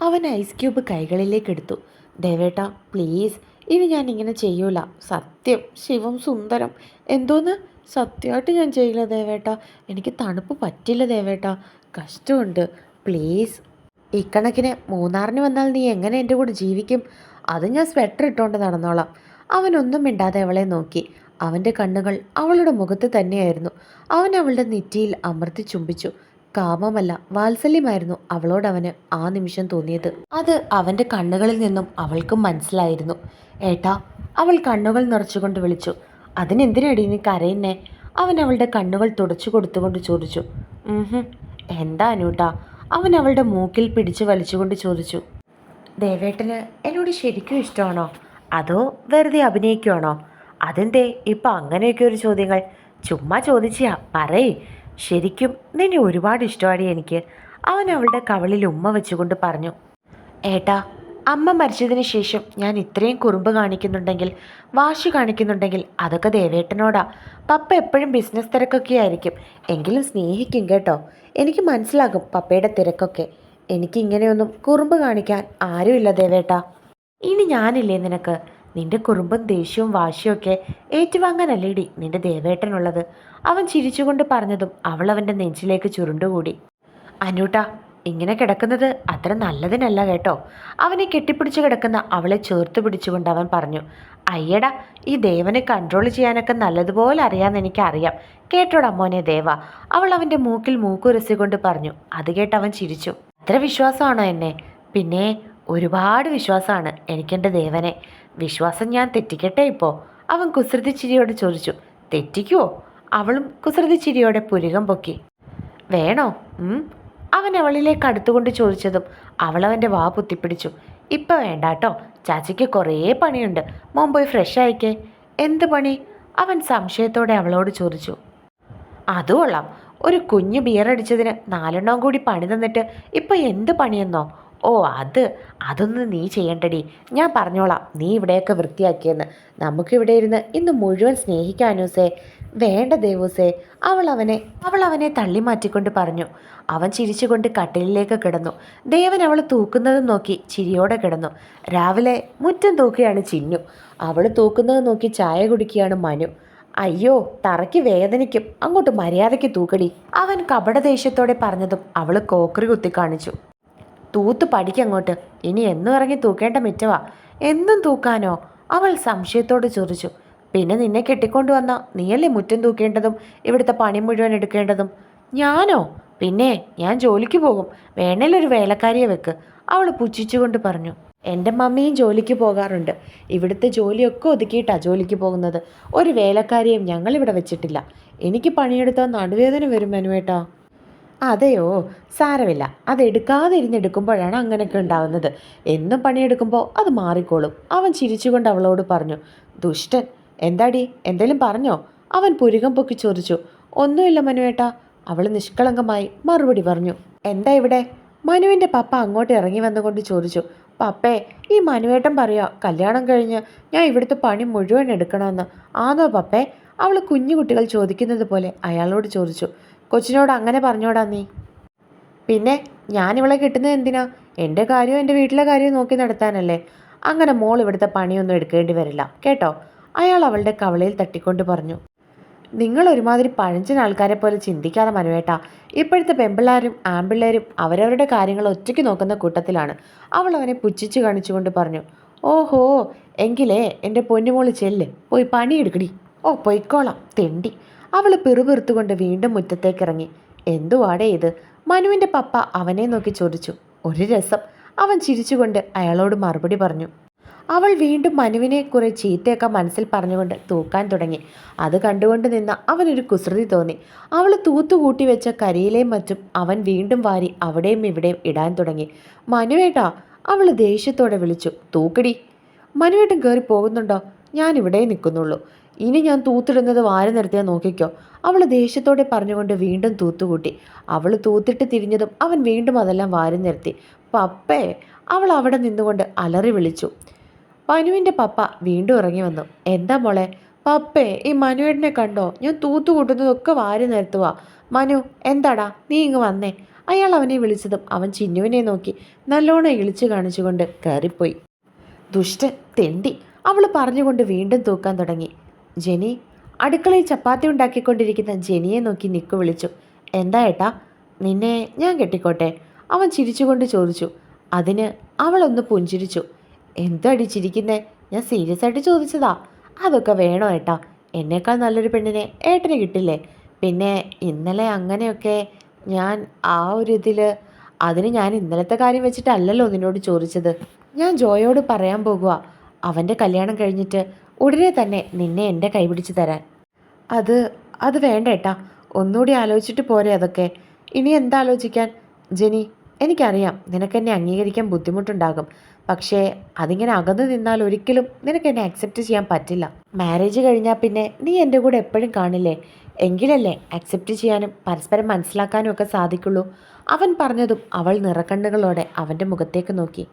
അവൻ ice cube കൈകളിലേക്ക് എടുത്തു. ദേവേട്ട പ്ലീസ് ഇനി ഞാൻ ഇങ്ങനെ ചെയ്യൂല. സത്യം ശിവം സുന്ദരം. എന്തോന്ന്? സത്യമായിട്ട് ഞാൻ ചെയ്യില്ല ദേവേട്ട. എനിക്ക് തണുപ്പ് പറ്റില്ല ദേവേട്ട. കഷ്ടമുണ്ട്. പ്ലീസ് ഇക്കണക്കിന് മൂന്നാറിന് വന്നാൽ നീ എങ്ങനെ എന്റെ കൂടെ ജീവിക്കും? അത് ഞാൻ സ്വെറ്റർ ഇട്ടുകൊണ്ട് നടന്നോളാം. അവനൊന്നും മിണ്ടാതെ അവളെ നോക്കി. അവന്റെ കണ്ണുകൾ അവളുടെ മുഖത്ത് തന്നെയായിരുന്നു. അവൻ അവളുടെ നെറ്റിയിൽ അമർത്തി ചുംബിച്ചു. കാമമല്ല വാത്സല്യമായിരുന്നു അവളോടവന് ആ നിമിഷം തോന്നിയത്. അത് അവന്റെ കണ്ണുകളിൽ നിന്നും അവൾക്ക് മനസ്സിലായിരുന്നു. ഏട്ടാ അവൾ കണ്ണുകൾ നിറച്ചുകൊണ്ട് വിളിച്ചു. അതിനെന്തിനടി നീ കരയുന്നേ? അവൻ അവളുടെ കണ്ണുകൾ തുടച്ചു കൊടുത്തുകൊണ്ട് ചോദിച്ചു. എന്താ അനൂട്ടാ? അവൻ അവളുടെ മൂക്കിൽ പിടിച്ചു വലിച്ചുകൊണ്ട് ചോദിച്ചു. ദേവേട്ടന് എന്നോട് ശരിക്കും ഇഷ്ടമാണോ? അതോ വെറുതെ അഭിനയിക്കുവാണോ? അതെന്തേ ഇപ്പം അങ്ങനെയൊക്കെ ഒരു ചോദ്യങ്ങൾ. ചുമ്മാ ചോദിച്ചാ പറയേ. ശരിക്കും നിന്നെ ഒരുപാട് ഇഷ്ടമാണ് എനിക്ക്. അവൻ അവളുടെ കവളിൽ ഉമ്മ വെച്ചുകൊണ്ട് പറഞ്ഞു ഏട്ടാ അമ്മ മരിച്ചതിന് ശേഷം ഞാൻ ഇത്രയും കുറുമ്പ് കാണിക്കുന്നുണ്ടെങ്കിൽ വാശി കാണിക്കുന്നുണ്ടെങ്കിൽ അതൊക്കെ ദേവേട്ടനോടാ. പപ്പ എപ്പോഴും ബിസിനസ് തിരക്കൊക്കെ ആയിരിക്കും. എങ്കിലും സ്നേഹിക്കും കേട്ടോ. എനിക്ക് മനസ്സിലാകും പപ്പയുടെ തിരക്കൊക്കെ. എനിക്കിങ്ങനെയൊന്നും കുറുമ്പ് കാണിക്കാൻ ആരുമില്ല ദേവേട്ടാ. ഇനി ഞാനില്ലേ നിനക്ക്? നിന്റെ കുറുമ്പും ദേഷ്യവും വാശിയൊക്കെ ഏറ്റുവാങ്ങാനല്ലേടി നിന്റെ ദേവേട്ടനുള്ളത്? അവൻ ചിരിച്ചുകൊണ്ട് പറഞ്ഞതും അവൾ അവന്റെ നെഞ്ചിലേക്ക് ചുരുണ്ടുകൂടി. അനൂട്ട ഇങ്ങനെ കിടക്കുന്നത് അത്ര നല്ലതിനല്ല കേട്ടോ. അവനെ കെട്ടിപ്പിടിച്ച് കിടക്കുന്ന അവളെ ചേർത്ത് പിടിച്ചുകൊണ്ട് അവൻ പറഞ്ഞു അയ്യടാ ഈ ദേവനെ കൺട്രോൾ ചെയ്യാനൊക്കെ നല്ലതുപോലെ അറിയാമെന്ന് എനിക്കറിയാം. കേട്ടോടാ മോനെ ദേവ. അവൾ അവന്റെ മൂക്കിൽ മൂക്കുരസി കൊണ്ട് പറഞ്ഞു. അത് കേട്ട് അവൻ ചിരിച്ചു. അത്ര വിശ്വാസമാണോ എന്നെ? പിന്നെ ഒരുപാട് വിശ്വാസമാണ് എനിക്കെന്റെ ദേവനെ. വിശ്വാസം ഞാൻ തെറ്റിക്കട്ടെ ഇപ്പോൾ അവൻ കുസൃതി ചിരിയോട് ചോദിച്ചു. തെറ്റിക്കുവോ? അവളും കുസൃതി ചിരിയോടെ പുരുകം പൊക്കി. വേണോ. അവൻ അവളിലേക്ക് അടുത്തുകൊണ്ട് ചോദിച്ചതും അവളവന്റെ വാ പുത്തിപ്പിടിച്ചു. ഇപ്പം വേണ്ട കേട്ടോ ചാച്ചിക്ക് കുറേ പണിയുണ്ട്. മോൻ പോയി ഫ്രഷ് ആയിക്കേ. എന്ത് പണി? അവൻ സംശയത്തോടെ അവളോട് ചോദിച്ചു. അത് കൊള്ളാം. ഒരു കുഞ്ഞു ബിയർ അടിച്ചതിന് നാലെണ്ണം കൂടി പണി തന്നിട്ട് ഇപ്പം എന്ത് പണിയെന്നോ? ഓ അത്. അതൊന്നും നീ ചെയ്യണ്ടടി. ഞാൻ പറഞ്ഞോളാം. നീ ഇവിടെയൊക്കെ വൃത്തിയാക്കിയെന്ന്. നമുക്കിവിടെ ഇരുന്ന് ഇന്ന് മുഴുവൻ സ്നേഹിക്കാനൂസേ. വേണ്ട ദേവൂസേ അവൾ അവനെ അവൾ അവനെ തള്ളി മാറ്റിക്കൊണ്ട് പറഞ്ഞു. അവൻ ചിരിച്ചുകൊണ്ട് കട്ടിലിലേക്ക് കിടന്നു. ദേവൻ അവൾ തൂക്കുന്നതും നോക്കി ചിരിയോടെ കിടന്നു. രാവിലെ മുറ്റം തൂക്കുകയാണ് ചിന്നു. അവൾ തൂക്കുന്നത് നോക്കി ചായ കുടിക്കുകയാണ് മനു. അയ്യോ തറയ്ക്ക് വേദനിക്കും. അങ്ങോട്ട് മര്യാദയ്ക്ക് തൂക്കടി. അവൻ കപടദേഷ്യത്തോടെ പറഞ്ഞതും അവൾ കോക്കറി കുത്തി കാണിച്ചു. തൂത്ത് പഠിക്കങ്ങോട്ട് ഇനി എന്നും ഇറങ്ങി തൂക്കേണ്ട മിറ്റവാ. എന്നും തൂക്കാനോ? അവൾ സംശയത്തോട് ചോദിച്ചു. പിന്നെ നിന്നെ കെട്ടിക്കൊണ്ടു വന്ന നീയല്ലേ മുറ്റം തൂക്കേണ്ടതും ഇവിടുത്തെ പണി മുഴുവൻ എടുക്കേണ്ടതും? ഞാനോ? പിന്നെ ഞാൻ ജോലിക്ക് പോകും. വേണേലൊരു വേലക്കാരിയെ വെക്ക്. അവൾ പുച്ഛിച്ചുകൊണ്ട് പറഞ്ഞു. എന്റെ മമ്മിയും ജോലിക്ക് പോകാറുണ്ട്. ഇവിടുത്തെ ജോലിയൊക്കെ ഒതുക്കിയിട്ടാണ് ജോലിക്ക് പോകുന്നത്. ഒരു വേലക്കാരിയും ഞങ്ങളിവിടെ വെച്ചിട്ടില്ല. എനിക്ക് പണിയെടുത്താൽ നടുവേദന വരും മനുവേട്ടാ. അതെയോ? സാരമില്ല. അത് എടുക്കാതെ ഇരുന്നെടുക്കുമ്പോഴാണ് അങ്ങനെയൊക്കെ ഉണ്ടാവുന്നത്. എന്നും പണിയെടുക്കുമ്പോൾ അത് മാറിക്കോളും. അവൻ ചിരിച്ചുകൊണ്ട് അവളോട് പറഞ്ഞു. ദുഷ്ടൻ എന്താടി? എന്തേലും പറഞ്ഞോ? അവൻ പുരുകം പൊക്കി ചോദിച്ചു. ഒന്നുമില്ല മനുവേട്ട. അവൾ നിഷ്കളങ്കമായി മറുപടി പറഞ്ഞു. എന്താ ഇവിടെ? മനുവിന്റെ പപ്പ അങ്ങോട്ട് ഇറങ്ങി വന്നുകൊണ്ട് ചോദിച്ചു. പപ്പേ ഈ മനുവേട്ടൻ പറയാ കല്യാണം കഴിഞ്ഞ് ഞാൻ ഇവിടുത്തെ പണി മുഴുവൻ എടുക്കണമെന്ന്. ആന്നോ പപ്പേ? അവൾ കുഞ്ഞു കുട്ടികൾ ചോദിക്കുന്നത് പോലെ അയാളോട് ചോദിച്ചു. കൊച്ചിനോട് അങ്ങനെ പറഞ്ഞോടാ നീ. പിന്നെ ഞാനിവളെ കിട്ടുന്നത് എന്തിനാ? എന്റെ കാര്യവും എന്റെ വീട്ടിലെ കാര്യവും നോക്കി നടത്താനല്ലേ? അങ്ങനെ മോൾ ഇവിടുത്തെ പണിയൊന്നും എടുക്കേണ്ടി വരില്ല. കേട്ടോ? അയാൾ അവളുടെ കവളയിൽ തട്ടിക്കൊണ്ട് പറഞ്ഞു നിങ്ങൾ ഒരുമാതിരി പഴഞ്ചൻ ആൾക്കാരെ പോലെ ചിന്തിക്കാതെ മനുവേട്ട. ഇപ്പോഴത്തെ പെമ്പിള്ളാരും ആമ്പിള്ളേരും അവരവരുടെ കാര്യങ്ങൾ ഒറ്റയ്ക്ക് നോക്കുന്ന കൂട്ടത്തിലാണ്. അവൾ അവനെ പുച്ഛിച്ചു കാണിച്ചുകൊണ്ട് പറഞ്ഞു ഓഹോ എങ്കിലേ എന്റെ പൊന്നുമോൾ ചെല്ല്. പോയി പണിയെടുക്കടി. ഓ പൊയ്ക്കോളാം. തെണ്ടി. അവൾ പിറുപിറുത്തുകൊണ്ട് വീണ്ടും മുറ്റത്തേക്ക് മുറ്റത്തേക്കിറങ്ങി. എന്തുവാടേ ഇത്? മനുവിന്റെ പപ്പ അവനെ നോക്കി ചോദിച്ചു ഒരു രസം. അവൻ ചിരിച്ചുകൊണ്ട് അയാളോട് മറുപടി പറഞ്ഞു അവൾ വീണ്ടും മനുവിനെ കുറെ ചീത്തയൊക്കെ മനസ്സിൽ പറഞ്ഞുകൊണ്ട് തൂക്കാൻ തുടങ്ങി. അത് കണ്ടുകൊണ്ട് നിന്ന അവനൊരു കുസൃതി തോന്നി. അവൾ തൂത്തുകൂട്ടി വെച്ച കരിയിലെയും മറ്റും അവൻ വീണ്ടും വാരി അവിടെയും ഇവിടെയും ഇടാൻ തുടങ്ങി. മനുവേട്ടാ അവൾ ദേഷ്യത്തോടെ വിളിച്ചു തൂക്കടി. മനുവേട്ടൻ കയറി പോകുന്നുണ്ടോ? ഞാൻ ഇവിടെ നിൽക്കുന്നുള്ളൂ. ഇനി ഞാൻ തൂത്തിടുന്നത് വാരി നിർത്തിയാൽ നോക്കിക്കോ. അവൾ ദേഷ്യത്തോടെ പറഞ്ഞുകൊണ്ട് വീണ്ടും തൂത്തുകൂട്ടി. അവൾ തൂത്തിട്ട് തിരിഞ്ഞതും അവൻ വീണ്ടും അതെല്ലാം വാരി നിർത്തി. പപ്പേ അവൾ അവിടെ നിന്നുകൊണ്ട് അലറി വിളിച്ചു. മനുവിന്റെ പപ്പ വീണ്ടും ഇറങ്ങി വന്നു. എന്താ മോളെ? പപ്പേ ഈ മനുവേട്ടനെ കണ്ടോ? ഞാൻ തൂത്തു കൂട്ടുന്നതൊക്കെ വാരി നിരത്തുക മനു എന്താടാ? നീ ഇങ്ങ് വന്നേ. അയാൾ അവനെ വിളിച്ചതും അവൻ ചിന്നുവിനെ നോക്കി നല്ലോണം ഇളിച്ചു കാണിച്ചുകൊണ്ട് കയറിപ്പോയി. ദുഷ്ടൻ തെണ്ടി അവൾ പറഞ്ഞുകൊണ്ട് വീണ്ടും തൂക്കാൻ തുടങ്ങി. ജെനി അടുക്കളയിൽ ചപ്പാത്തി ഉണ്ടാക്കിക്കൊണ്ടിരിക്കുന്ന ജെനിയെ നോക്കി നിക്കു വിളിച്ചു. എന്താ ഏട്ടാ? നിന്നെ ഞാൻ കെട്ടിക്കോട്ടെ? അവൻ ചിരിച്ചുകൊണ്ട് ചോദിച്ചു. അതിന് അവളൊന്ന് പുഞ്ചിരിച്ചു. എന്തടി ചിരിക്കുന്നേ ഞാൻ സീരിയസ് ആയിട്ട് ചോദിച്ചതാ. അതൊക്കെ വേണോ ഏട്ടാ? എന്നേക്കാൾ നല്ലൊരു പെണ്ണിനെ ഏട്ടന് കിട്ടില്ലേ? പിന്നെ ഇന്നലെ അങ്ങനെയൊക്കെ ഞാൻ ആ ഒരു ഇതിൽ അതിന് ഞാൻ ഇന്നലത്തെ കാര്യം വെച്ചിട്ടല്ലല്ലോ നിന്നോട് ചോദിച്ചത്. ഞാൻ ജോയോട് പറയാൻ പോകുക അവന്റെ കല്യാണം കഴിഞ്ഞിട്ട് ഉടനെ തന്നെ നിന്നെ എന്റെ കൈപിടിച്ച് തരാൻ. അത് അത് വേണ്ട ഏട്ടാ. ഒന്നുകൂടി ആലോചിച്ചിട്ട് പോരെ അതൊക്കെ. ഇനി എന്താലോചിക്കാൻ ജെനി എനിക്കറിയാം നിനക്കെന്നെ അംഗീകരിക്കാൻ ബുദ്ധിമുട്ടുണ്ടാകും. പക്ഷേ അതിങ്ങനെ അകന്നു നിന്നാൽ ഒരിക്കലും നിനക്ക് എന്നെ അക്സെപ്റ്റ് ചെയ്യാൻ പറ്റില്ല. മാരേജ് കഴിഞ്ഞാൽ പിന്നെ നീ എന്റെ കൂടെ എപ്പോഴും കാണില്ലേ? എങ്കിലല്ലേ അക്സെപ്റ്റ് ചെയ്യാനും പരസ്പരം മനസ്സിലാക്കാനും ഒക്കെ സാധിക്കുള്ളൂ. അവൻ പറഞ്ഞതും അവൾ നിറക്കണ്ണുകളോടെ അവന്റെ മുഖത്തേക്ക് നോക്കി.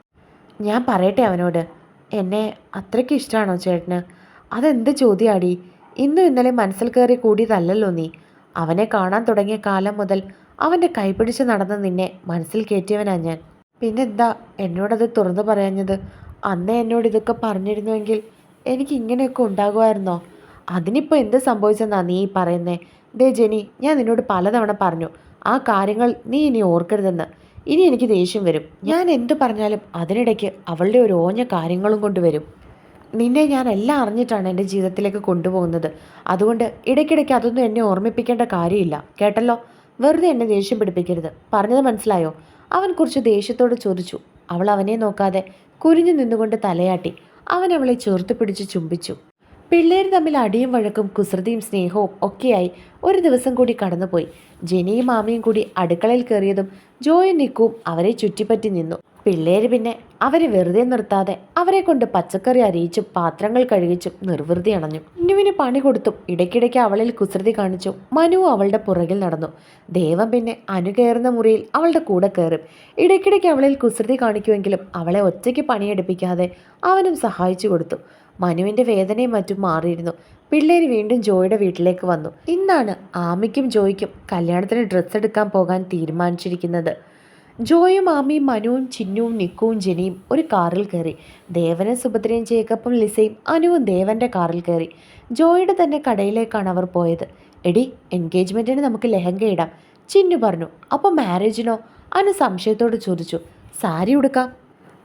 ഞാൻ പറയട്ടെ അവനോട്. എന്നെ അത്രയ്ക്ക് ഇഷ്ടമാണോ ചേട്ടന്? അതെന്ത് ചോദ്യാടി? ഇന്നും ഇന്നലെ മനസ്സിൽ കയറി കൂടിയതല്ലല്ലോ നീ. അവനെ കാണാൻ തുടങ്ങിയ കാലം മുതൽ അവന്റെ കൈപിടിച്ച് നടന്ന നിന്നെ മനസ്സിൽ കയറ്റിയവനാ ഞാൻ. പിന്നെന്താ എന്നോടത് തുറന്നു പറയാഞ്ഞത്? അന്ന് എന്നോട് ഇതൊക്കെ പറഞ്ഞിരുന്നുവെങ്കിൽ എനിക്ക് ഇങ്ങനെയൊക്കെ ഉണ്ടാകുമായിരുന്നോ? അതിനിപ്പോൾ എന്ത് സംഭവിച്ചെന്നാ നീ പറയുന്നേ? ദേ ജെനി ഞാൻ നിന്നോട് പലതവണ പറഞ്ഞു ആ കാര്യങ്ങൾ നീ ഇനി ഓർക്കരുതെന്ന്. ഇനി എനിക്ക് ദേഷ്യം വരും. ഞാൻ എന്തു പറഞ്ഞാലും അതിനിടയ്ക്ക് അവളുടെ ഒരു ഓഞ്ഞ കാര്യങ്ങളും കൊണ്ടുവരും നിന്നെ ഞാൻ എല്ലാം അറിഞ്ഞിട്ടാണ് എന്റെ ജീവിതത്തിലേക്ക് കൊണ്ടുപോകുന്നത്. അതുകൊണ്ട് ഇടയ്ക്കിടയ്ക്ക് അതൊന്നും എന്നെ ഓർമ്മിപ്പിക്കേണ്ട കാര്യമില്ല. കേട്ടല്ലോ? വെറുതെ എന്നെ ദേഷ്യം പിടിപ്പിക്കരുത്. പറഞ്ഞത് മനസ്സിലായോ? അവൻ കുറച്ച് ദേഷ്യത്തോട് ചോദിച്ചു. അവൾ അവനെ നോക്കാതെ കുരിഞ്ഞു നിന്നുകൊണ്ട് തലയാട്ടി. അവൻ അവളെ ചേർത്ത് പിടിച്ച് ചുംബിച്ചു. പിള്ളേർ തമ്മിൽ അടിയും വഴക്കും കുസൃതിയും സ്നേഹവും ഒക്കെയായി ഒരു ദിവസം കൂടി കടന്നുപോയി. ജെനിയും മാമിയും കൂടി അടുക്കളയിൽ കയറിയതും ജോയും നിക്കും അവരെ ചുറ്റിപ്പറ്റി നിന്നു. പിള്ളേര് പിന്നെ അവരെ വെറുതെ നിർത്താതെ അവരെ കൊണ്ട് പച്ചക്കറി അരിയിച്ചും പാത്രങ്ങൾ കഴുകിച്ചും നിർവൃതി അണഞ്ഞു. ഇന്നുവിന് പണി കൊടുത്തും ഇടയ്ക്കിടയ്ക്ക് അവളിൽ കുസൃതി കാണിച്ചു മനു അവളുടെ പുറകിൽ നടന്നു. ദേവം പിന്നെ അനു കയറുന്ന മുറിയിൽ അവളുടെ കൂടെ കയറും. ഇടയ്ക്കിടയ്ക്ക് അവളിൽ കുസൃതി കാണിക്കുമെങ്കിലും അവളെ ഒറ്റയ്ക്ക് പണിയെടുപ്പിക്കാതെ അവനും സഹായിച്ചു കൊടുത്തു. മനുവിന്റെ വേദനയും മറ്റും മാറിയിരുന്നു. പിള്ളേർ വീണ്ടും ജോയുടെ വീട്ടിലേക്ക് വന്നു. ഇന്നാണ് ആമിക്കും ജോയ്ക്കും കല്യാണത്തിന് ഡ്രസ്സ് എടുക്കാൻ പോകാൻ തീരുമാനിച്ചിരിക്കുന്നത്. ജോയും ആമിയും മനുവും ചിന്നുവും നിക്കുവും ജെനിയും ഒരു കാറിൽ കയറി. ദേവനും സുഭദ്രയും ജേക്കബും ലിസയും അനുവും ദേവന്റെ കാറിൽ കയറി. ജോയുടെ തന്നെ കടയിലേക്കാണ് അവർ പോയത്. എടി എൻഗേജ്മെന്റിന് നമുക്ക് ലെഹങ്ക ഇടാം. ചിന്നു പറഞ്ഞു അപ്പോൾ മാരേജിനോ? അനു സംശയത്തോട് ചോദിച്ചു സാരി ഉടുക്കാം.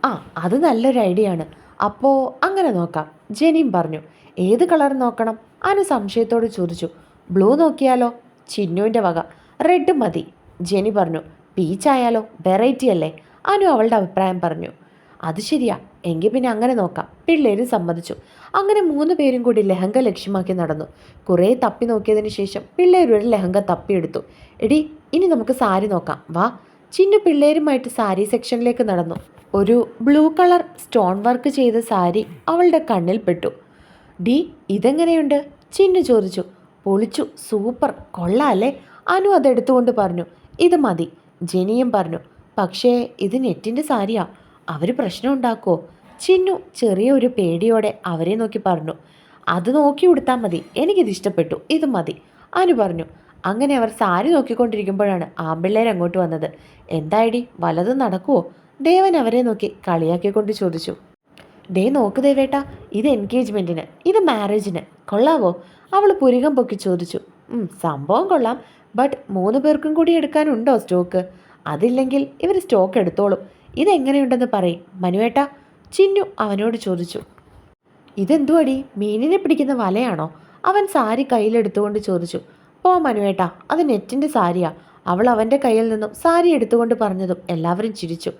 ആ അത് നല്ലൊരു ഐഡിയ ആണ്. അപ്പോൾ അങ്ങനെ നോക്കാം. ജെനിയും പറഞ്ഞു ഏത് കളർ നോക്കണം? അനു സംശയത്തോട് ചോദിച്ചു ബ്ലൂ നോക്കിയാലോ? ചിന്നുവിന്റെ വക റെഡ് മതി. ജെനി പറഞ്ഞു പീച്ച് ആയാലോ? വെറൈറ്റി അല്ലേ? അനു അവളുടെ അഭിപ്രായം പറഞ്ഞു. അത് ശരിയാ. എങ്കിൽ പിന്നെ അങ്ങനെ നോക്കാം. പിള്ളേരും സമ്മതിച്ചു. അങ്ങനെ മൂന്ന് പേരും കൂടി ലഹങ്ക ലക്ഷ്യമാക്കി നടന്നു. കുറേ തപ്പി നോക്കിയതിന് ശേഷം പിള്ളേരൊരു ലെഹങ്ക തപ്പിയെടുത്തു എടി ഇനി നമുക്ക് സാരി നോക്കാം. വാ. ചിന്നു പിള്ളേരുമായിട്ട് സാരി സെക്ഷനിലേക്ക് നടന്നു. ഒരു ബ്ലൂ കളർ സ്റ്റോൺ വർക്ക് ചെയ്ത സാരി അവളുടെ കണ്ണിൽ പെട്ടു. ഡി ഇതെങ്ങനെയുണ്ട്? ചിന്നു ചോദിച്ചു. പൊളിച്ചു. സൂപ്പർ. കൊള്ളാല്ലേ അനു അതെടുത്തുകൊണ്ട് പറഞ്ഞു. ഇത് മതി. ജെനിയും പറഞ്ഞു പക്ഷേ ഇത് നെറ്റിന്റെ സാരിയാ. അവർ പ്രശ്നം ഉണ്ടാക്കുമോ ചിന്നു ചെറിയ ഒരു പേടിയോടെ അവരെ നോക്കി പറഞ്ഞു അത് നോക്കി ഉടുത്താൽ മതി. എനിക്കിത് ഇഷ്ടപ്പെട്ടു. ഇത് മതി. അനു പറഞ്ഞു അങ്ങനെ അവർ സാരി നോക്കിക്കൊണ്ടിരിക്കുമ്പോഴാണ് ആമ്പിള്ളേർ അങ്ങോട്ട് വന്നത്. എന്തായിടി വലതും നടക്കുമോ ദേവൻ അവരെ നോക്കി കളിയാക്കിക്കൊണ്ട് ചോദിച്ചു ദേ നോക്ക് ദേവേട്ട ഇത് എൻഗേജ്മെന്റിന് ഇത് മാരേജിന്. കൊള്ളാവോ? അവൾ പുരികം പൊക്കി ചോദിച്ചു സംഭവം കൊള്ളാം. ബട്ട് മൂന്ന് പേർക്കും കൂടി എടുക്കാനുണ്ടോ സ്റ്റോക്ക്? അതില്ലെങ്കിൽ ഇവർ സ്റ്റോക്ക് എടുത്തോളും. ഇതെങ്ങനെയുണ്ടെന്ന് പറയും. മനുവേട്ട ചിന്നു അവനോട് ചോദിച്ചു. ഇതെന്തുവടി? മീനിനെ പിടിക്കുന്ന വലയാണോ? അവൻ സാരി കയ്യിലെടുത്തുകൊണ്ട് ചോദിച്ചു. പോ മനുവേട്ട അത് നെറ്റിന്റെ സാരിയാ. അവൾ അവന്റെ കയ്യിൽ നിന്നും സാരി എടുത്തുകൊണ്ട് പറഞ്ഞതും എല്ലാവരും ചിരിച്ചു.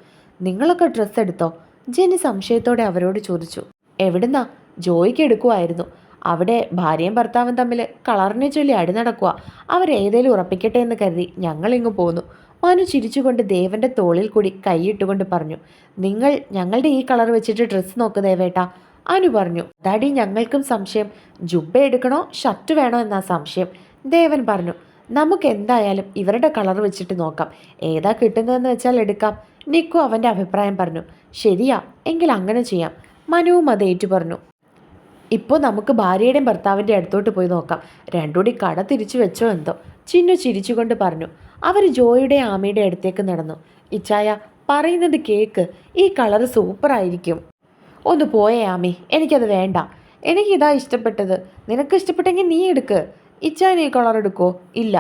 നിങ്ങളൊക്കെ ഡ്രസ്സ് എടുത്തോ? ജെനി സംശയത്തോടെ അവരോട് ചോദിച്ചു. എവിടുന്നാ? ജോയിക്ക് എടുക്കുമായിരുന്നു അവിടെ ഭാര്യയും ഭർത്താവും തമ്മിൽ കളറിനെ ചൊല്ലി അടി നടക്കുക. അവരേതേലും ഉറപ്പിക്കട്ടെ എന്ന് കരുതി ഞങ്ങളിങ്ങ് പോന്നു. മനു ചിരിച്ചുകൊണ്ട് ദേവന്റെ തോളിൽ കൂടി കൈയിട്ടുകൊണ്ട് പറഞ്ഞു നിങ്ങൾ ഞങ്ങളുടെ ഈ കളർ വെച്ചിട്ട് ഡ്രസ്സ് നോക്ക് ദേവേട്ടാ. അനു പറഞ്ഞു ഡാഡി ഞങ്ങൾക്കും സംശയം. ജുബ്ബ എടുക്കണോ ഷർട്ട് വേണോ എന്നാ സംശയം. ദേവൻ പറഞ്ഞു നമുക്ക് എന്തായാലും ഇവരുടെ കളർ വെച്ചിട്ട് നോക്കാം. ഏതാ കിട്ടുന്നതെന്ന് വെച്ചാൽ എടുക്കാം. നിക്കു അവന്റെ അഭിപ്രായം പറഞ്ഞു ശരിയാ എങ്കിൽ അങ്ങനെ ചെയ്യാം. മനുവും അത് ഏറ്റു പറഞ്ഞു. ഇപ്പോൾ നമുക്ക് ഭാര്യയുടെയും ഭർത്താവിന്റെ അടുത്തോട്ട് പോയി നോക്കാം. രണ്ടുകൂടി കട തിരിച്ചു വെച്ചോ എന്തോ. ചിന്നു ചിരിച്ചുകൊണ്ട് പറഞ്ഞു. അവർ ജോയുടെ ആമയുടെ അടുത്തേക്ക് നടന്നു. ഇച്ചായ പറയുന്നത് കേക്ക്. ഈ കളറ് സൂപ്പറായിരിക്കും. ഒന്ന് പോയേ ആമി എനിക്കത് വേണ്ട. എനിക്കിതാ ഇഷ്ടപ്പെട്ടത്. നിനക്ക് ഇഷ്ടപ്പെട്ടെങ്കിൽ നീ എടുക്ക്. ഇച്ചായ നീ കളർ എടുക്കോ? ഇല്ല.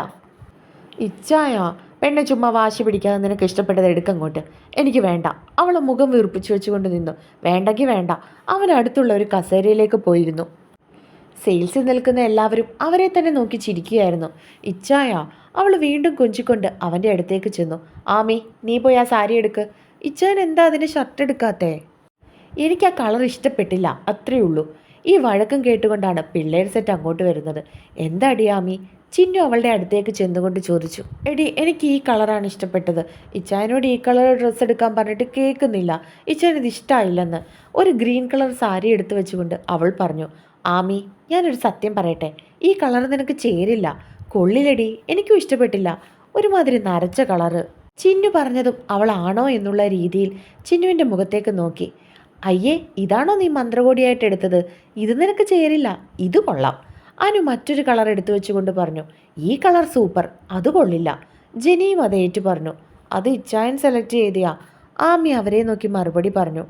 ഇച്ചായ പെണ്ണെ ചുമ്മാ വാശി പിടിക്കാതെ നിനക്ക് ഇഷ്ടപ്പെട്ടത് എടുക്കങ്ങോട്ട് എനിക്ക് വേണ്ട. അവൾ മുഖം വീർപ്പിച്ചു വെച്ചുകൊണ്ട് നിന്നു. വേണ്ടെങ്കിൽ വേണ്ട. അവൻ അടുത്തുള്ള ഒരു കസേരയിലേക്ക് പോയിരുന്നു. സെയിൽസിൽ നിൽക്കുന്ന എല്ലാവരും അവരെ തന്നെ നോക്കി ചിരിക്കുകയായിരുന്നു. ഇച്ചായ അവൾ വീണ്ടും കൊഞ്ചിക്കൊണ്ട് അവന്റെ അടുത്തേക്ക് ചെന്നു. ആമി നീ പോയി ആ സാരി എടുക്ക്. ഇച്ചാൻ എന്താ അതിന്റെ ഷർട്ട് എടുക്കാത്തേ? എനിക്ക് ആ കളർ ഇഷ്ടപ്പെട്ടില്ല. അത്രയേ ഉള്ളൂ. ഈ വഴക്കം കേട്ടുകൊണ്ടാണ് പിള്ളേർ സെറ്റ് അങ്ങോട്ട് വരുന്നത്. എന്താടി ആമി? ചിന്നു അവളുടെ അടുത്തേക്ക് ചെന്നുകൊണ്ട് ചോദിച്ചു എടി എനിക്ക് ഈ കളറാണ് ഇഷ്ടപ്പെട്ടത്. ഇച്ചായനോട് ഈ കളർ ഡ്രസ്സ് എടുക്കാൻ പറഞ്ഞിട്ട് കേൾക്കുന്നില്ല. ഇച്ചാൻ ഇത് ഇഷ്ടമായില്ലെന്ന് ഒരു ഗ്രീൻ കളർ സാരി എടുത്തു വെച്ചുകൊണ്ട് അവൾ പറഞ്ഞു ആമി ഞാനൊരു സത്യം പറയട്ടെ. ഈ കളർ നിനക്ക് ചേരില്ല. കൊള്ളിലടി എനിക്കും ഇഷ്ടപ്പെട്ടില്ല. ഒരുമാതിരി നരച്ച കളറ്. ചിന്നു പറഞ്ഞതും അവളാണോ എന്നുള്ള രീതിയിൽ ചിന്നുവിന്റെ മുഖത്തേക്ക് നോക്കി. അയ്യേ ഇതാണോ നീ മന്ത്രകോടിയായിട്ട് എടുത്തത്? ഇത് നിനക്ക് ചേരില്ല. ഇത് കൊള്ളാം. അനു മറ്റൊരു കളർ എടുത്തു വെച്ചുകൊണ്ട് പറഞ്ഞു ഈ കളർ സൂപ്പർ അത് കൊള്ളില്ല. ജനിയും അത് ഏറ്റു പറഞ്ഞു. അത് ഇച്ചായൻ സെലക്ട് ചെയ്തിയാ. ആമി അവരെ നോക്കി മറുപടി പറഞ്ഞു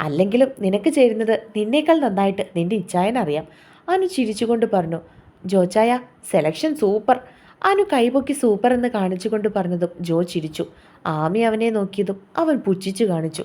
അല്ലെങ്കിലും നിനക്ക് ചേരുന്നത് നിന്നേക്കാൾ നന്നായിട്ട് നിന്റെ ഇച്ചായൻ അറിയാം. അനു ചിരിച്ചുകൊണ്ട് പറഞ്ഞു ജോച്ചായ സെലക്ഷൻ സൂപ്പർ. അനു കൈപൊക്കി സൂപ്പർ എന്ന് കാണിച്ചുകൊണ്ട് പറഞ്ഞതും ജോ ചിരിച്ചു. ആമി അവനെ നോക്കിയതും അവൻ പുച്ഛിച്ചു കാണിച്ചു.